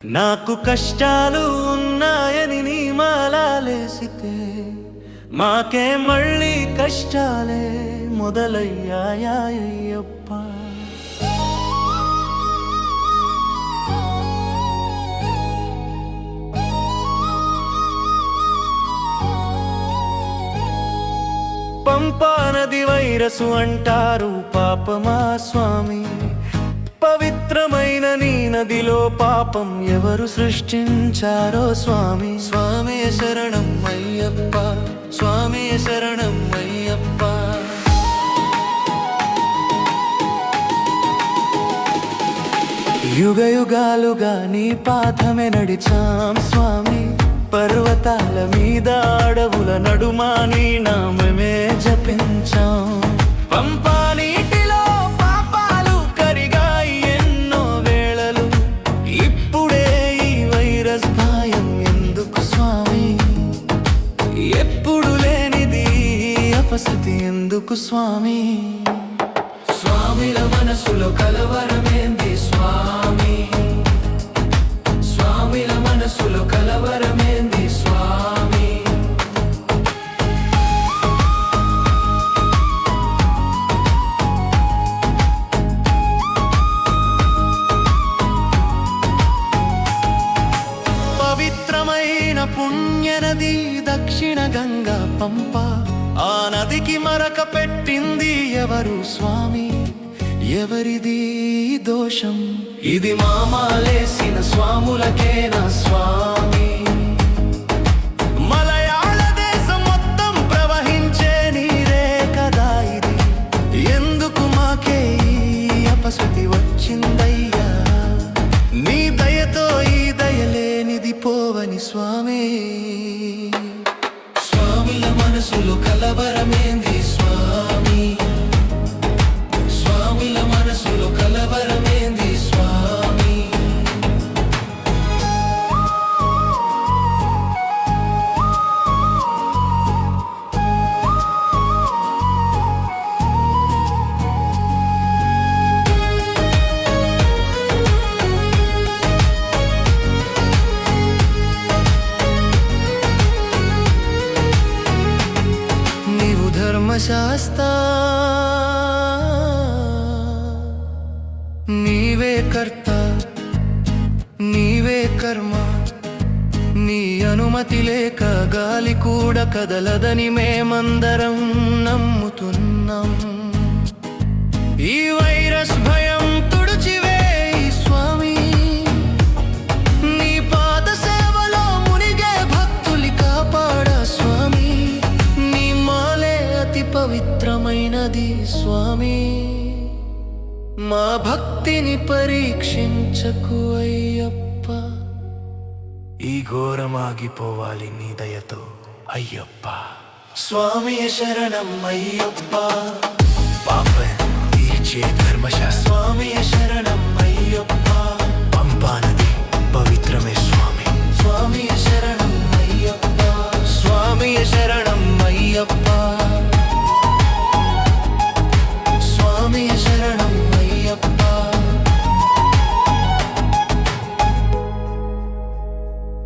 నాకు కష్టాలు ఉన్నాయని నీ మాలాలేసితే మాకే మళ్ళీ కష్టాలే మొదలయ్యాయప్ప పంపా నది వైరసు అంటారు పాపమా స్వామి. పవిత్రమైన నీ నదిలో పాపం ఎవరు సృష్టించారో స్వామి? స్వామి శరణం అయ్యప్ప స్వామి శరణం అయ్యప్ప. యుగ యుగాలుగా నీ పాఠమే నడిచాం స్వామి. పర్వతాల మీద అడవుల నడుమా నీ నామమే జపించాం. పంపా ఈ ఎందుకు స్వామి? స్వామిల మనసులో కలవరమేంది స్వామి? స్వామిల మనసులో కలవరమేంది స్వామి? పవిత్రమైన పుణ్యనది దక్షిణ గంగా పంప ఆ నదికి మరక పెట్టింది ఎవరు స్వామి? ఎవరిది దోషం? ఇది మామాలేసిన స్వాములకేనా స్వామి? మలయాళ దేశం మొత్తం ప్రవహించే నీరే కదా ఇది. ఎందుకు మాకే ఈ అపశృతి వచ్చిందయ్యా? నీ దయతో ఈ దయలేనిది పోవని స్వామి. శాస్తా నీవే కర్త నీవే కర్మ నీ అనుమతి లేక గాలి కూడా కదలదని మేమందరం నమ్ముతున్నాం. ఈ వైరస్ భయం పవిత్రమైనది స్వామి. మా భక్తిని పరీక్షించకు అయ్యప్ప. ఈ ఘోరమాగిపోవాలి నీ దయతో అయ్యప్ప. స్వామి శరణం అయ్యప్ప. పాప తీర్చే ధర్మశాస్త్ర. స్వామి శరణం.